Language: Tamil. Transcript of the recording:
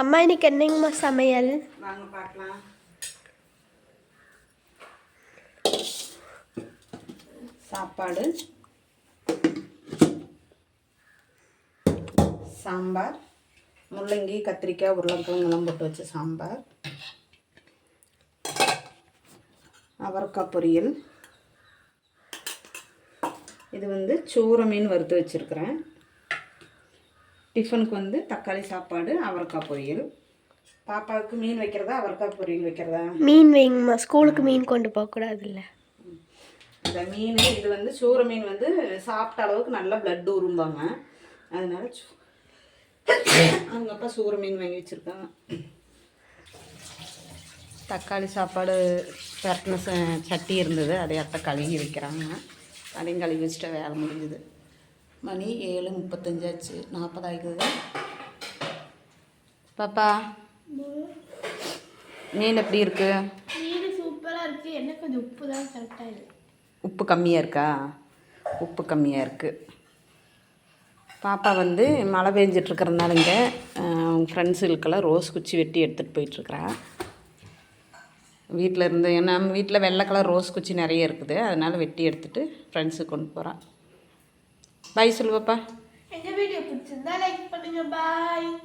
அம்மா இன்னைக்கு என்னங்கம்மா சமையல்? வாங்க பார்க்கலாம். சாப்பாடு. சாம்பார். முள்ளங்கி கத்திரிக்காய் உருளைக்கிழங்குலாம் போட்டு வச்ச சாம்பார். அவரைக்காய் பொரியல். இது வந்து சூற மீன் வறுத்து வச்சுருக்கிறேன். டிஃபனுக்கு வந்து தக்காளி சாப்பாடு அவரைக்காய் பொரியல். பாப்பாவுக்கு மீன் வைக்கிறதா அவரைக்காய் பொரியல் வைக்கிறதா? மீன் வைங்கம்மா. ஸ்கூலுக்கு மீன் கொண்டு போகக்கூடாதுல்ல இந்த மீன் இது வந்து சூற மீன் வந்து சாப்பிட்ட அளவுக்கு நல்லா பிளட் உரும்பாங்க அதனால சூ- அவங்க அப்பா சூற மீன் வாங்கி வச்சுருக்காங்க. தக்காளி சாப்பாடு பரட்டின சட்டி இருந்தது. அதை அத்தை கழுகி வைக்கிறாங்க. அதையும் கழுவி வச்சுட்டா வேலை முடிஞ்சுது. மணி ஏழு முப்பத்தஞ்சாச்சு. நாற்பதாயிக்குது. பாப்பா மீன் எப்படி இருக்கு? மீன் சூப்பராக இருக்கு. என்ன கொஞ்சம் உப்பு தான் கரெக்டாக இருக்கு. உப்பு கம்மியாக இருக்கா? உப்பு கம்மியாக இருக்குது பாப்பா வந்து மழை பெஞ்சிட்ருக்கறனால இங்கே அவங்க ஃப்ரெண்ட்ஸுகளுக்கெல்லாம் ரோஸ் குச்சி வெட்டி எடுத்துகிட்டு போயிட்டுருக்குறா வீட்டில் இருந்து நம்ம வீட்டில் வெள்ளை கலர் ரோஸ் குச்சி நிறைய இருக்குது. அதனால் வெட்டி எடுத்துகிட்டு ஃப்ரெண்ட்ஸுக்கு கொண்டு போகிறான் பை சொல்லுவாப்பா எங்கள் வீடியோ பிடிச்சிருந்தா லைக் பண்ணுங்க. பாய்